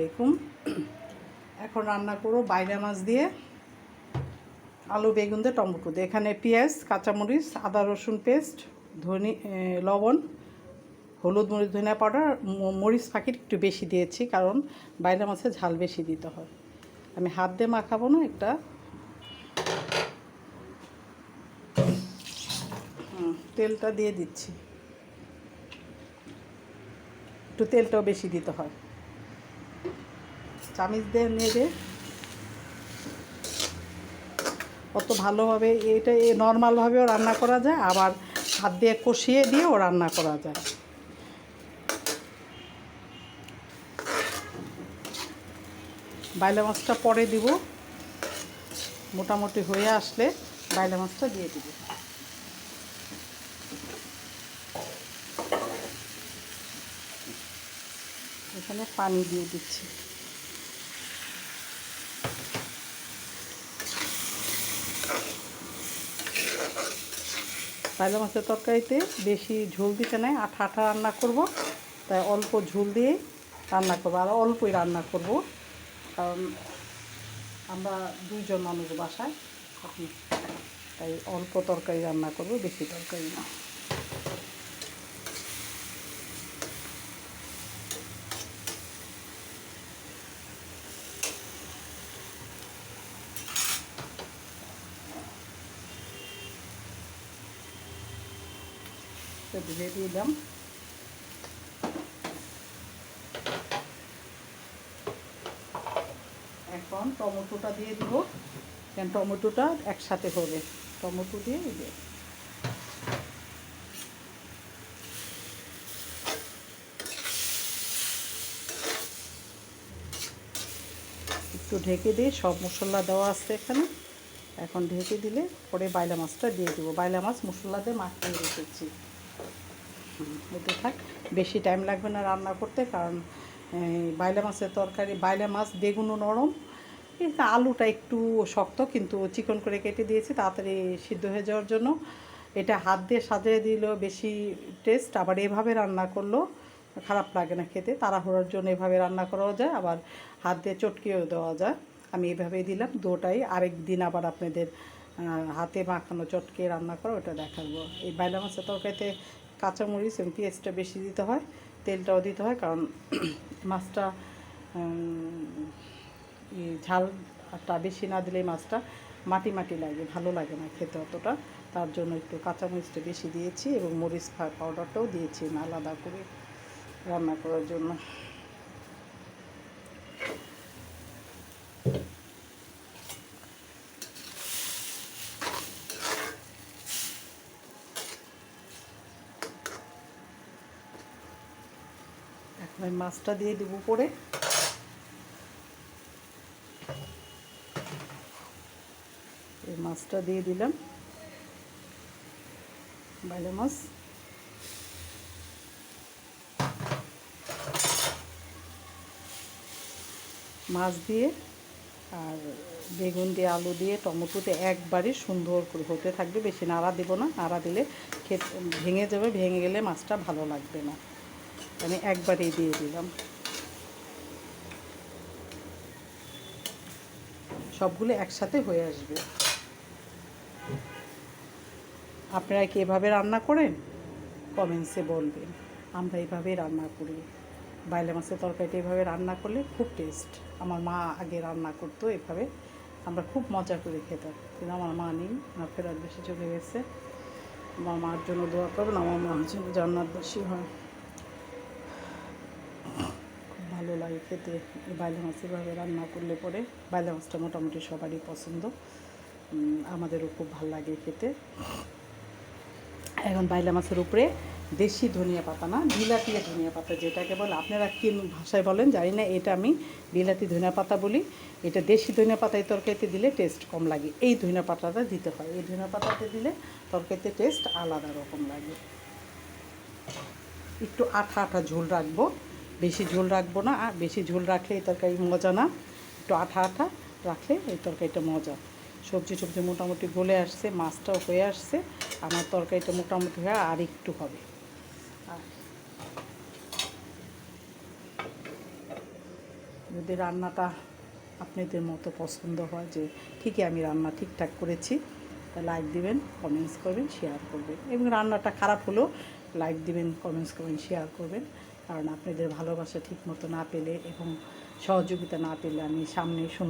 আলাইকুম। এখন রান্না করো বাইরা মাছ দিয়ে আলু, বেগুন দিয়ে টমেটো দিয়ে। এখানে পেঁয়াজ, কাঁচামরিচ, আদা, রসুন পেস্ট, ধনি লবণ, হলুদ মরিচ, ধনিয়া পাউডার মরিচ পাখির একটু বেশি দিয়েছি কারণ বাইরা মাছে ঝাল বেশি দিতে হয়। আমি হাত দিয়ে মাখাবো না একটা। তেলটা দিয়ে দিচ্ছি। একটু তেলটাও বেশি দিতে হয়। চামিচ দিয়ে নেড়ে অত ভালোভাবে এটা এ নর্মালভাবেও রান্না করা যায়, আবার হাত দিয়ে কষিয়ে দিয়েও রান্না করা যায়। বাইলা মাছটা পরে দিব। মোটামুটি হয়ে আসলে বাইলা মাছটা দিয়ে দিব। এখানে পানি দিয়ে দিচ্ছি। পায়লা মাছের তরকারিতে বেশি ঝোল দিতে নাই, আঠা আঠা রান্না করব। তাই অল্প ঝোল দিয়ে রান্না করব, আর অল্পই রান্না করব। কারণ আমরা দুইজন মানুষ বাসায়, তাই অল্প তরকারি রান্না করব, বেশি তরকারি না। তো দিয়ে দিলাম। এখন টমেটোটা দিয়ে দিব। কেন টমেটোটা একসাথে হবে। টমেটো দিয়ে দিবে একটু ঢেকে দিয়ে সব মশলা দেওয়া আছে এখানে। এখন ঢেকে দিলে পরে বাইলা মাছটা দিয়ে দিব। বাইলা মাছ মশলা দিয়ে মাখিয়ে রেখেছি। হতে থাক। বেশি টাইম লাগবে না রান্না করতে কারণ বাইলা মাছের তরকারি, বাইলা মাছ বেগুনও নরম। কিন্তু আলুটা একটু শক্ত কিন্তু চিকন করে কেটে দিয়েছি, তাড়াতাড়ি সিদ্ধ হয়ে যাওয়ার জন্য। এটা হাত দিয়ে সাজিয়ে দিলেও বেশি টেস্ট আবার এভাবে রান্না করলেও খারাপ লাগে না খেতে, তাড়াহুড়োর জন্য এভাবে রান্না করাও যায়, আবার হাত দিয়ে চটকিয়েও দেওয়া যায়। আমি এভাবেই দিলাম, দুটাই। আরেক দিন আবার আপনাদের হাতে মাখানো, চটকে রান্না করো, ওটা দেখাবো। এই বাইলা মাছের তরকারিতে কাঁচামরিচ এবং পেঁয়াজটা বেশি দিতে হয়, তেলটাও দিতে হয়, কারণ মাছটা ঝালটা বেশি না দিলে মাছটা মাটি মাটি লাগে, ভালো লাগে না খেতে অতটা। তার জন্য একটু কাঁচামরিচটা বেশি দিয়েছি এবং মরিচ পাউডারটাও দিয়েছি, আলাদা করে রান্না করার জন্য। আমি মাছটা দিয়ে দেবো পরে এই মাছটা দিয়ে দিলাম। বাইলে মাছ। মাছ দিয়ে আর বেগুন দিয়ে, আলু দিয়ে, টমেটোতে একবারে সুন্দর করে হতে থাকবে। বেশি নাড়া দেবো না, নাড়া দিলে খেতে ভেঙে যাবে, ভেঙে গেলে মাছটা ভালো লাগবে না। আমি একবারেই দিয়ে দিলাম। সবগুলো একসাথে হয়ে আসবে। আপনারা কি এভাবে রান্না করেন? কমেন্টসে বলবেন। আমরা এইভাবেই রান্না করি। বাইলে মাছের তরকারিটা এভাবে রান্না করলে খুব টেস্ট। আমার মা আগে রান্না করতো এভাবে। আমরা খুব মজা করে খেতাম। কিন্তু আমার মা নেই আমার ফেরার বেশি চলে গেছে। আমার মার জন্য দোয়া করবেন, আমার মার জন্য জান্নাতবাসী হয় খুব ভালো লাগে খেতে বাইলে মাছ এভাবে রান্না করলে পরে বাইলে মাছটা মোটামুটি সবারই পছন্দ। আমাদেরও খুব ভালো লাগে খেতে। এখন বাইলা মাছের উপরে দেশি ধনিয়া পাতা না বিলাতি ধনিয়া পাতা যেটাকে বলে, আপনারা কি ভাষায় বলেন জানি না, এটা আমি বিলাতি ধনিয়া পাতা বলি। এটা দেশি ধনিয়া পাতা এই তরকারিতে দিলে টেস্ট কম লাগে। এই ধনিয়া পাতাটা দিতে হয়। এই ধনিয়া পাতাতে দিলে তরকারিতে টেস্ট আলাদা রকম লাগে। একটু আঠা আঠা ঝোল রাখব। বেশি ঝোল রাখব না, আর বেশি ঝোল রাখলে এই তরকারি মজা না। একটু আঠা আঠা রাখলে এই তরকারিটা মজা। সবজি টবজি মোটামুটি গলে আসছে, মাছটাও হয়ে আসছে, আমার তরকারিটা মোটামুটি হয়ে আর একটু হবে। যদি রান্নাটা আপনাদের মতো পছন্দ হয় যে ঠিকই আমি রান্না ঠিকঠাক করেছি লাইক দিবেন কমেন্টস করবেন শেয়ার করবেন। এবং রান্নাটা খারাপ হলেও লাইক দিবেন কমেন্টস করবেন শেয়ার করবেন। কারণ আপনাদের ভালোবাসা ঠিক মতো না পেলে এবং সহযোগিতা না পেলে আমি সামনে সুন্দর